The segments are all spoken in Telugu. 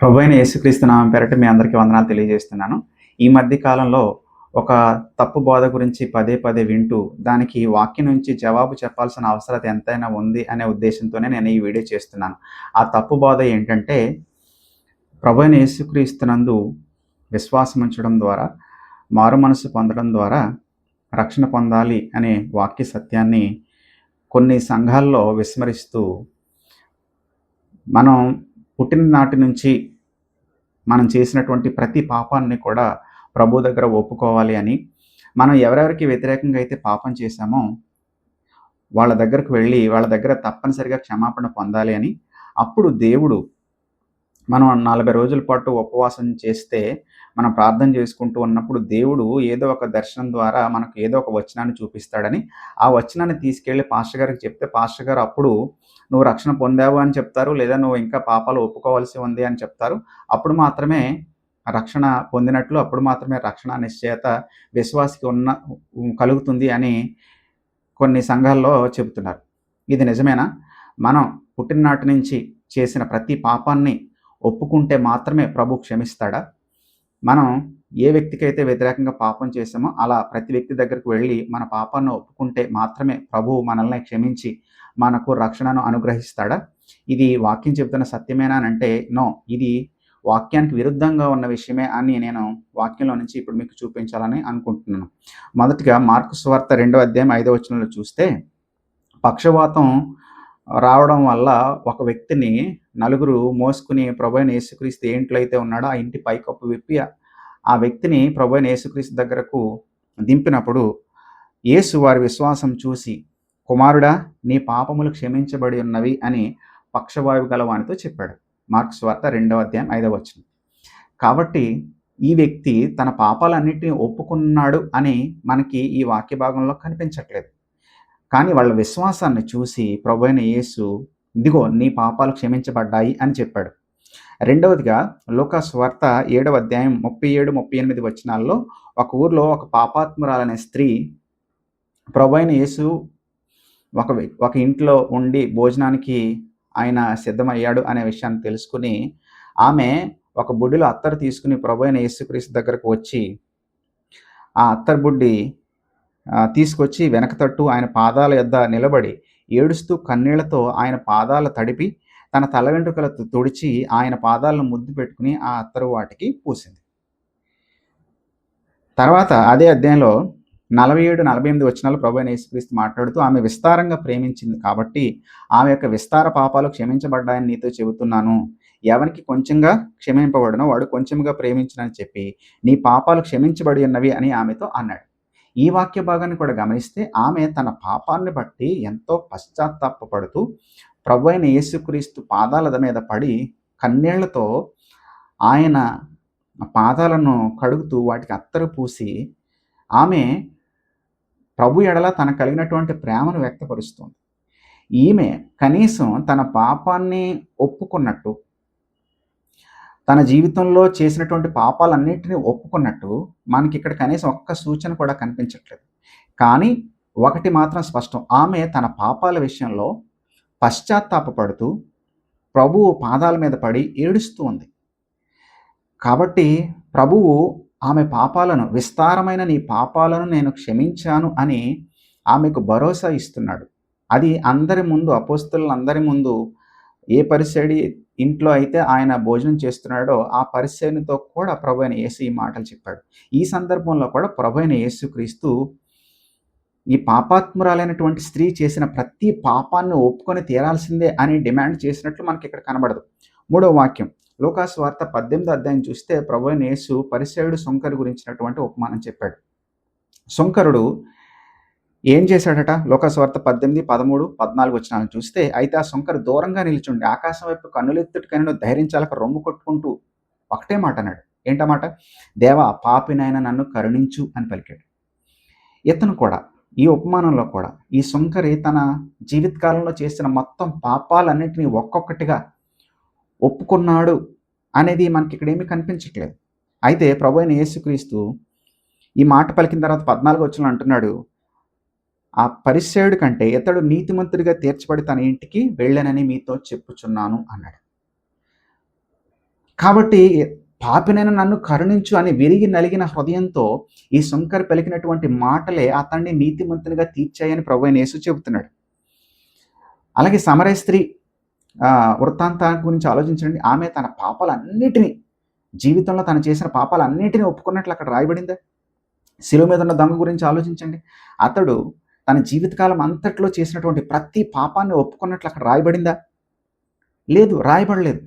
ప్రభు అయిన యేసుక్రీస్తు నామం పేరట మీ అందరికీ వందనాలు తెలియజేస్తున్నాను. ఈ మధ్య కాలంలో ఒక తప్పు బోధ గురించి పదే పదే వింటూ దానికి వాక్యం నుంచి జవాబు చెప్పాల్సిన అవసరత ఎంతైనా ఉంది అనే ఉద్దేశంతోనే నేను ఈ వీడియో చేస్తున్నాను. ఆ తప్పు బోధ ఏంటంటే ప్రభు అయిన యేసుక్రీస్తునందు విశ్వాసం ఉంచడం ద్వారా మారు మనసు పొందడం ద్వారా రక్షణ పొందాలి అనే వాక్య సత్యాన్ని కొన్ని సంఘాల్లో విస్మరిస్తూ మనం పుట్టిన నాటి నుంచి మనం చేసినటువంటి ప్రతి పాపాన్ని కూడా ప్రభు దగ్గర ఒప్పుకోవాలి అని మనం ఎవరెవరికి వ్యతిరేకంగా అయితే పాపం చేశామో వాళ్ళ దగ్గరకు వెళ్ళి వాళ్ళ దగ్గర తప్పనిసరిగా క్షమాపణ పొందాలి అని అప్పుడు దేవుడు మనం నలభై రోజుల పాటు ఉపవాసం చేస్తే మనం ప్రార్థన చేసుకుంటూ ఉన్నప్పుడు దేవుడు ఏదో ఒక దర్శనం ద్వారా మనకు ఏదో ఒక వచనాన్ని చూపిస్తాడని ఆ వచనాన్ని తీసుకెళ్ళి పాస్టర్ గారికి చెప్తే పాస్టర్ గారు అప్పుడు నువ్వు రక్షణ పొందావు అని చెప్తారు లేదా నువ్వు ఇంకా పాపాలు ఒప్పుకోవాల్సి ఉంది అని చెప్తారు. అప్పుడు మాత్రమే రక్షణ పొందినట్లు అప్పుడు మాత్రమే రక్షణ నిశ్చయత విశ్వాసికి ఉన్న కలుగుతుంది అని కొన్ని సంఘాల్లో చెబుతున్నారు. ఇది నిజమేనా? మనం పుట్టిననాటి నుంచి చేసిన ప్రతి పాపాన్ని ఒప్పుకుంటే మాత్రమే ప్రభు క్షమిస్తాడా? మనం ఏ వ్యక్తికైతే వ్యతిరేకంగా పాపం చేసామో అలా ప్రతి వ్యక్తి దగ్గరకు వెళ్ళి మన పాపాన్ని ఒప్పుకుంటే మాత్రమే ప్రభువు మనల్ని క్షమించి మనకు రక్షణను అనుగ్రహిస్తాడా? ఇది వాక్యం చెబుతున్న సత్యమేనా అని అంటే నో. ఇది వాక్యానికి విరుద్ధంగా ఉన్న విషయమే అని నేను వాక్యంలో నుంచి ఇప్పుడు మీకు చూపించాలని అనుకుంటున్నాను. మొదటిగా మార్కు స్వార్త రెండో అధ్యాయం ఐదో వచనంలో చూస్తే పక్షవాతం రావడం వల్ల ఒక వ్యక్తిని నలుగురు మోసుకుని ప్రభైన యేసుక్రీస్తు ఏంట్లో అయితే ఉన్నాడో ఆ ఇంటి పైకప్పు విప్పి ఆ వ్యక్తిని ప్రభైన యేసుక్రీస్తు దగ్గరకు దింపినప్పుడు యేసు వారి విశ్వాసం చూసి కుమారుడా నీ పాపములు క్షమించబడి ఉన్నవి అని పక్షవాయువు గలవానితో చెప్పాడు. మార్క్స్ వార్త రెండవ అధ్యాయం ఐదవ వచ్చిన కాబట్టి ఈ వ్యక్తి తన పాపాలన్నింటినీ ఒప్పుకున్నాడు అని మనకి ఈ వాక్య భాగంలో కనిపించట్లేదు. కానీ వాళ్ళ విశ్వాసాన్ని చూసి ప్రభు అయిన యేసు ఇదిగో నీ పాపాలు క్షమించబడ్డాయి అని చెప్పాడు. రెండవదిగా లోకాస్ వార్త ఏడవ అధ్యాయం ముప్పై ఏడు ముప్పై ఎనిమిది వచనాల్లో ఒక ఊర్లో ఒక పాపాత్మురాలనే స్త్రీ ప్రభైన యేసు ఒక ఒక ఇంట్లో ఉండి భోజనానికి ఆయన సిద్ధమయ్యాడు అనే విషయాన్ని తెలుసుకుని ఆమె ఒక బుడ్డిలో అత్తరు తీసుకుని ప్రభైన యేసుక్రీస్తు దగ్గరకు వచ్చి ఆ అత్తరు బుడ్డి తీసుకొచ్చి వెనక తట్టు ఆయన పాదాల యొద్ద నిలబడి ఏడుస్తూ కన్నీళ్ళతో ఆయన పాదాల తడిపి తన తల వెంట్రుకలతో తుడిచి ఆయన పాదాలను ముద్దు పెట్టుకుని ఆ అత్తరు వాటికి పూసింది. తర్వాత అదే అధ్యాయంలో నలభై ఏడు నలభై ఎనిమిది వచ్చినాలు ప్రభు యేసుక్రీస్తు మాట్లాడుతూ ఆమె విస్తారంగా ప్రేమించింది కాబట్టి ఆమె యొక్క విస్తార పాపాలు క్షమించబడ్డాయని నీతో చెబుతున్నాను. ఎవరికి కొంచెంగా క్షమింపబడనో వాడు కొంచెంగా ప్రేమించినని చెప్పి నీ పాపాలు క్షమించబడి ఉన్నవి అని ఆమెతో అన్నాడు. ఈ వాక్య భాగాన్ని కూడా గమనిస్తే ఆమె తన పాపాన్ని బట్టి ఎంతో పశ్చాత్తాపడుతూ ప్రభు అయిన యేసుక్రీస్తు పాదాల మీద పడి కన్నీళ్ళతో ఆయన పాదాలను కడుగుతూ వాటికి అత్తరు పూసి ఆమె ప్రభు ఎడల తన కలిగినటువంటి ప్రేమను వ్యక్తపరుస్తుంది. ఈమె కనీసం తన పాపాన్ని ఒప్పుకున్నట్టు తన జీవితంలో చేసినటువంటి పాపాలన్నింటినీ ఒప్పుకున్నట్టు మనకి ఇక్కడ కనీసం ఒక్క సూచన కూడా కనిపించట్లేదు. కానీ ఒకటి మాత్రం స్పష్టం. ఆమె తన పాపాల విషయంలో పశ్చాత్తాపడుతూ ప్రభువు పాదాల మీద పడి ఏడుస్తూ ఉంది. కాబట్టి ప్రభువు ఆమె పాపాలను విస్తారమైన నీ పాపాలను నేను క్షమించాను అని ఆమెకు భరోసా ఇస్తున్నాడు. అది అందరి ముందు అపోస్తులందరి ముందు ఏ పరిసడి ఇంట్లో అయితే ఆయన భోజనం చేస్తున్నాడో ఆ పరిశీలనతో కూడా ప్రభు అయిన యేసు ఈ మాటలు చెప్పాడు. ఈ సందర్భంలో కూడా ప్రభు అయిన యేసుక్రీస్తు ఈ పాపాత్మురాలైనటువంటి స్త్రీ చేసిన ప్రతి పాపాన్ని ఒప్పుకొని తీరాల్సిందే అని డిమాండ్ చేసినట్లు మనకి ఇక్కడ కనబడదు. మూడో వాక్యం లోకాసు వార్త పద్దెనిమిది అధ్యాయం చూస్తే ప్రభు అయిన యేసు పరిసేయుడు సొంకరు గురించినటువంటి ఉపమానం చెప్పాడు. సొంకరుడు ఏం చేశాడట? లోకస్వార్త పద్దెనిమిది పదమూడు పద్నాలుగు వచ్చినాలను చూస్తే అయితే ఆ శంకర్ దూరంగా నిలిచుండి ఆకాశం వైపు కన్నులెత్తుటికైనా ధైర్యించాలక రొమ్ము కొట్టుకుంటూ ఒకటే మాట అన్నాడు. ఏంటమాట దేవా పాపినైనా నన్ను కరుణించు అని పలికాడు. ఇతను కూడా ఈ ఉపమానంలో కూడా ఈ శంకరి తన జీవితకాలంలో చేసిన మొత్తం పాపాలన్నింటినీ ఒక్కొక్కటిగా ఒప్పుకున్నాడు అనేది మనకి ఇక్కడ ఏమీ కనిపించట్లేదు. అయితే ప్రభు అయిన యేసుక్రీస్తు ఈ మాట పలికిన తర్వాత పద్నాలుగు వచ్చిన అంటున్నాడు ఆ పరిసయుడు కంటే ఇతడు నీతిమంతుడిగా తీర్చబడి తన ఇంటికి వెళ్ళనని మీతో చెప్పుచున్నాను అన్నాడు. కాబట్టి పాపినైన నన్ను కరుణించు అని విరిగి నలిగిన హృదయంతో ఈ శంకర్ పలికినటువంటి మాటలే అతన్ని నీతిమంతునిగా తీర్చాయని ప్రభు అయిన యేసు చెబుతున్నాడు. అలాగే సమరయ స్త్రీ వృత్తాంతం గురించి ఆలోచించండి. ఆమె తన పాపాలన్నిటినీ జీవితంలో తను చేసిన పాపాలన్నిటినీ ఒప్పుకున్నట్లు అక్కడ రాయబడిందా? శిలువ మీద ఉన్న దొంగ గురించి ఆలోచించండి. అతడు తన జీవితకాలం అంతట్లో చేసినటువంటి ప్రతి పాపాన్ని ఒప్పుకున్నట్లు అక్కడ రాయబడిందా? లేదు రాయబడలేదు.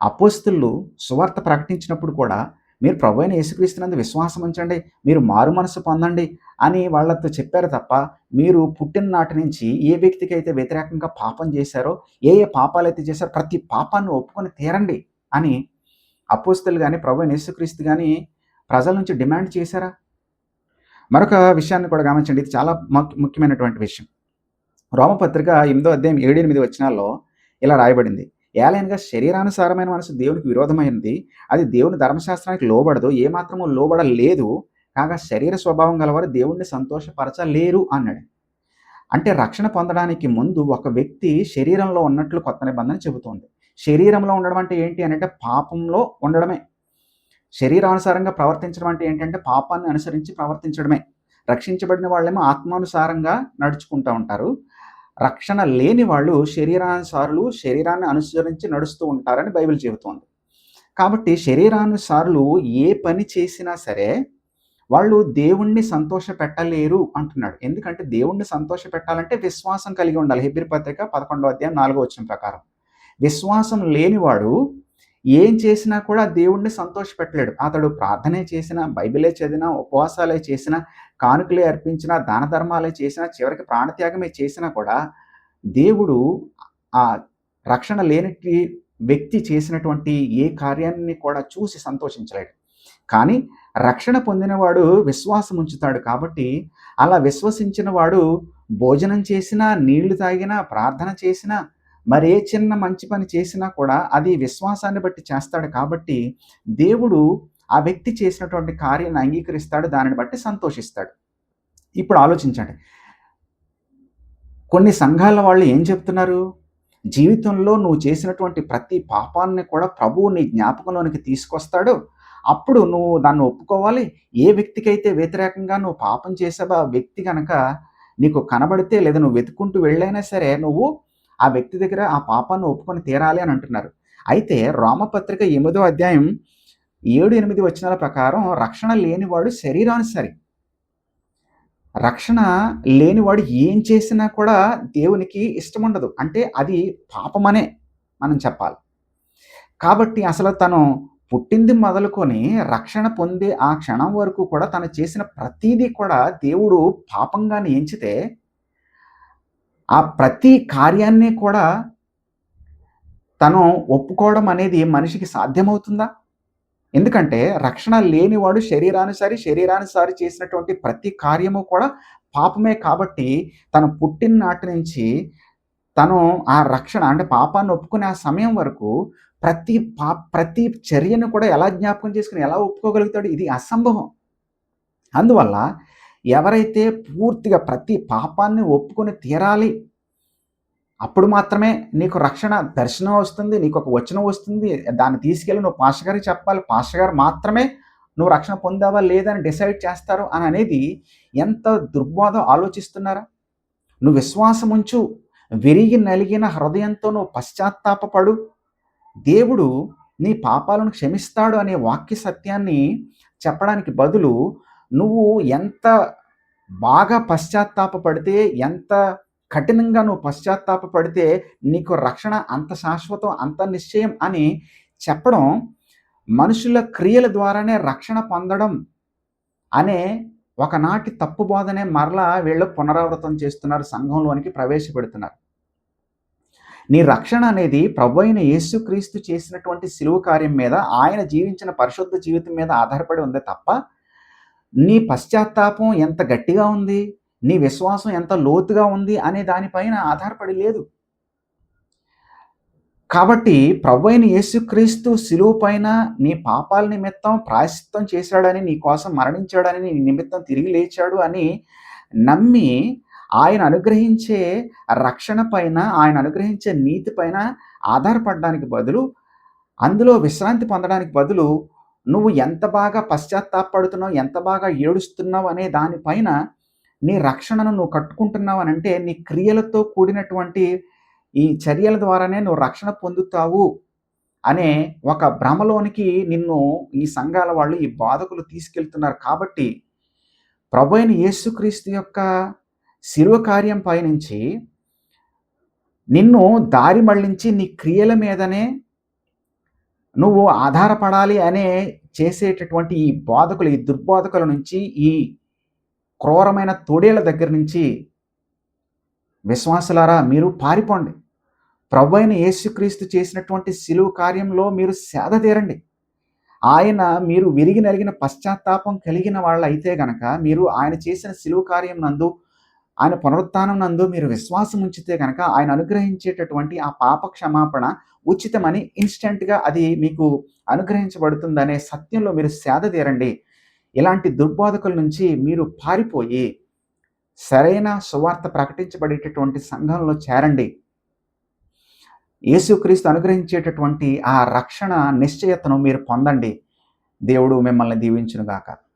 అపోస్తులు సువార్త ప్రకటించినప్పుడు కూడా మీరు ప్రభు అయిన యేసుక్రీస్తునందు విశ్వాసం ఉంచండి మీరు మారు మనసు పొందండి అని వాళ్ళతో చెప్పారు తప్ప మీరు పుట్టిన నాటి నుంచి ఏ వ్యక్తికి అయితే వ్యతిరేకంగా పాపం చేశారో ఏ ఏ పాపాలు అయితే చేశారో ప్రతి పాపాన్ని ఒప్పుకొని తీరండి అని అపోస్తులు కానీ ప్రభు అయిన యేసుక్రీస్తు కానీ ప్రజల నుంచి డిమాండ్ చేశారా? మరొక విషయాన్ని కూడా గమనించండి. ఇది చాలా ముఖ్యమైనటువంటి విషయం. రోమపత్రిక ఎనిమిదో అధ్యాయం ఏడు ఎనిమిది వచ్చినాల్లో ఇలా రాయబడింది. ఏలైనగా శరీరానుసారమైన మనసు దేవునికి విరోధమైనది. అది దేవుని ధర్మశాస్త్రానికి లోబడదు. ఏమాత్రము లోబడలేదు. కాగా శరీర స్వభావం గలవారు దేవుణ్ణి సంతోషపరచలేరు అన్నాడు. అంటే రక్షణ పొందడానికి ముందు ఒక వ్యక్తి శరీరంలో ఉన్నట్లు కొత్త నిబంధన చెబుతోంది. శరీరంలో ఉండడం అంటే ఏంటి అంటే పాపంలో ఉండడమే. శరీరానుసారంగా ప్రవర్తించడం అంటే ఏంటంటే పాపాన్ని అనుసరించి ప్రవర్తించడమే. రక్షించబడిన వాళ్ళేమో ఆత్మానుసారంగా నడుచుకుంటూ ఉంటారు. రక్షణ లేని వాళ్ళు శరీరానుసారులు శరీరాన్ని అనుసరించి నడుస్తూ ఉంటారని బైబిల్ చెబుతోంది. కాబట్టి శరీరానుసారులు ఏ పని చేసినా సరే వాళ్ళు దేవుణ్ణి సంతోష పెట్టలేరు అంటున్నాడు. ఎందుకంటే దేవుణ్ణి సంతోష పెట్టాలంటే విశ్వాసం కలిగి ఉండాలి. హెబ్బిరి పత్రిక పదకొండో అధ్యాయం నాలుగో వచ్చిన ప్రకారం. విశ్వాసం లేనివాడు ఏం చేసినా కూడా దేవుణ్ణి సంతోషపెట్టలేడు. అతడు ప్రార్థనే చేసినా బైబిలే చదివినా ఉపవాసాలే చేసినా కానుకలే అర్పించినా దాన ధర్మాలే చేసినా చివరికి ప్రాణత్యాగమే చేసినా కూడా దేవుడు ఆ రక్షణ లేనటి వ్యక్తి చేసినటువంటి ఏ కార్యాన్ని కూడా చూసి సంతోషించలేడు. కానీ రక్షణ పొందినవాడు విశ్వాసం ఉంచుతాడు కాబట్టి అలా విశ్వసించిన వాడు భోజనం చేసినా నీళ్ళు తాగినా ప్రార్థన చేసినా మరే చిన్న మంచి పని చేసినా కూడా అది విశ్వాసాన్ని బట్టి చేస్తాడు కాబట్టి దేవుడు ఆ వ్యక్తి చేసినటువంటి కార్యాన్ని అంగీకరిస్తాడు దానిని బట్టి సంతోషిస్తాడు. ఇప్పుడు ఆలోచించండి. కొన్ని సంఘాల వాళ్ళు ఏం చెప్తున్నారు? జీవితంలో నువ్వు చేసినటువంటి ప్రతి పాపాన్ని కూడా ప్రభువు నీ జ్ఞాపకంలోనికి తీసుకొస్తాడు. అప్పుడు నువ్వు దాన్ని ఒప్పుకోవాలి. ఏ వ్యక్తికైతే వ్యతిరేకంగా నువ్వు పాపం చేసావో ఆ వ్యక్తి కనుక నీకు కనబడితే లేదా నువ్వు వెతుక్కుంటూ వెళ్ళైనా సరే నువ్వు ఆ వ్యక్తి దగ్గర ఆ పాపాన్ని ఒప్పుకొని తీరాలి అని అంటున్నారు. అయితే రోమపత్రిక ఎనిమిదో అధ్యాయం ఏడు ఎనిమిది వచనాల ప్రకారం రక్షణ లేనివాడు శరీరానుసరి. రక్షణ లేనివాడు ఏం చేసినా కూడా దేవునికి ఇష్టం ఉండదు అంటే అది పాపమనే మనం చెప్పాలి. కాబట్టి అసలు తను పుట్టింది మొదలుకొని రక్షణ పొందే ఆ క్షణం వరకు కూడా తను చేసిన ప్రతీదీ కూడా దేవుడు పాపంగానే ఎంచితే ఆ ప్రతి కార్యాన్ని కూడా తను ఒప్పుకోవడం అనేది మనిషికి సాధ్యమవుతుందా? ఎందుకంటే రక్షణ లేనివాడు శరీరానుసారి శరీరానుసారి చేసినటువంటి ప్రతి కార్యము కూడా పాపమే కాబట్టి తను పుట్టిన నాటి నుంచి తను ఆ రక్షణ అంటే పాపాన్ని ఒప్పుకునే ఆ సమయం వరకు ప్రతి పా ప్రతి చర్యను కూడా ఎలా జ్ఞాపకం చేసుకుని ఎలా ఒప్పుకోగలుగుతాడు? ఇది అసంభవం. అందువల్ల ఎవరైతే పూర్తిగా ప్రతి పాపాన్ని ఒప్పుకొని తీరాలి అప్పుడు మాత్రమే నీకు రక్షణ దర్శనం వస్తుంది నీకు ఒక వచనం వస్తుంది దాన్ని తీసుకెళ్ళి నువ్వు పాస్టర్ గారికి చెప్పాలి. పాస్టర్ గారు మాత్రమే నువ్వు రక్షణ పొందావా లేదని డిసైడ్ చేస్తారు అని అనేది ఎంత దుర్బోధం ఆలోచిస్తున్నారా? నువ్వు విశ్వాసం ఉంచు విరిగి నలిగిన హృదయంతో నువ్వు పశ్చాత్తాపడు దేవుడు నీ పాపాలను క్షమిస్తాడు అనే వాక్య సత్యాన్ని చెప్పడానికి బదులు నువ్వు ఎంత బాగా పశ్చాత్తాపడితే ఎంత కఠినంగా నువ్వు పశ్చాత్తాపడితే నీకు రక్షణ అంత శాశ్వతం అంత నిశ్చయం అని చెప్పడం మనుషుల క్రియల ద్వారానే రక్షణ పొందడం అనే ఒకనాటి తప్పు బోధనే మరలా వీళ్ళు పునరావృతం చేస్తున్నారు సంఘంలోనికి ప్రవేశపెడుతున్నారు. నీ రక్షణ అనేది ప్రభు అయిన యేసుక్రీస్తు చేసినటువంటి సిలువు కార్యం మీద ఆయన జీవించిన పరిశుద్ధ జీవితం మీద ఆధారపడి ఉంది తప్ప నీ పశ్చాత్తాపం ఎంత గట్టిగా ఉంది? నీ విశ్వాసం ఎంత లోతుగా ఉంది? అనే దానిపైన ఆధారపడి లేదు. కాబట్టి ప్రభు అయిన యేసుక్రీస్తు సిలువు పైన నీ పాపాల నిమిత్తం ప్రాయశ్చిత్తం చేశాడని నీ కోసం మరణించాడని నీ నిమిత్తం తిరిగి లేచాడు అని నమ్మి ఆయన అనుగ్రహించే రక్షణ పైన ఆయన అనుగ్రహించే నీతి పైన ఆధారపడడానికి బదులు అందులో విశ్రాంతి పొందడానికి బదులు నువ్వు ఎంత బాగా పశ్చాత్తాపడుతున్నావు ఎంత బాగా ఏడుస్తున్నావు అనే దానిపైన నీ రక్షణను నువ్వు కట్టుకుంటున్నావు అని అంటే నీ క్రియలతో కూడినటువంటి ఈ చర్యల ద్వారానే నువ్వు రక్షణ పొందుతావు అనే ఒక భ్రమలోనికి నిన్ను ఈ సంఘాల వాళ్ళు ఈ బాధకులు తీసుకెళ్తున్నారు. కాబట్టి ప్రభు అయిన యేసుక్రీస్తు యొక్క శిలువ కార్యం పైనుంచి నిన్ను దారి మళ్ళించి నీ క్రియల మీదనే నువ్వు ఆధారపడాలి అనే చేసేటటువంటి ఈ బాధకులు ఈ దుర్బోధకుల నుంచి ఈ క్రూరమైన తోడేళ్ళ దగ్గర నుంచి విశ్వాసులారా మీరు పారిపోండి. ప్రభు అయిన యేసుక్రీస్తు చేసినటువంటి సిలువు కార్యంలో మీరు సేద తీరండి. ఆయన మీరు విరిగి నలిగిన పశ్చాత్తాపం కలిగిన వాళ్ళు అయితే గనక మీరు ఆయన చేసిన సిలువు కార్యం నందు ఆయన పునరుత్నం నందు మీరు విశ్వాసం ఉంచితే కనుక ఆయన అనుగ్రహించేటటువంటి ఆ పాప క్షమాపణ ఉచితమని ఇన్స్టెంట్గా అది మీకు అనుగ్రహించబడుతుందనే సత్యంలో మీరు సేద తీరండి. ఇలాంటి దుర్బోధకుల నుంచి మీరు పారిపోయి సరైన సువార్త ప్రకటించబడేటటువంటి సంఘంలో చేరండి. యేసుక్రీస్తు అనుగ్రహించేటటువంటి ఆ రక్షణ నిశ్చయతను మీరు పొందండి. దేవుడు మిమ్మల్ని దీవించునుగాక.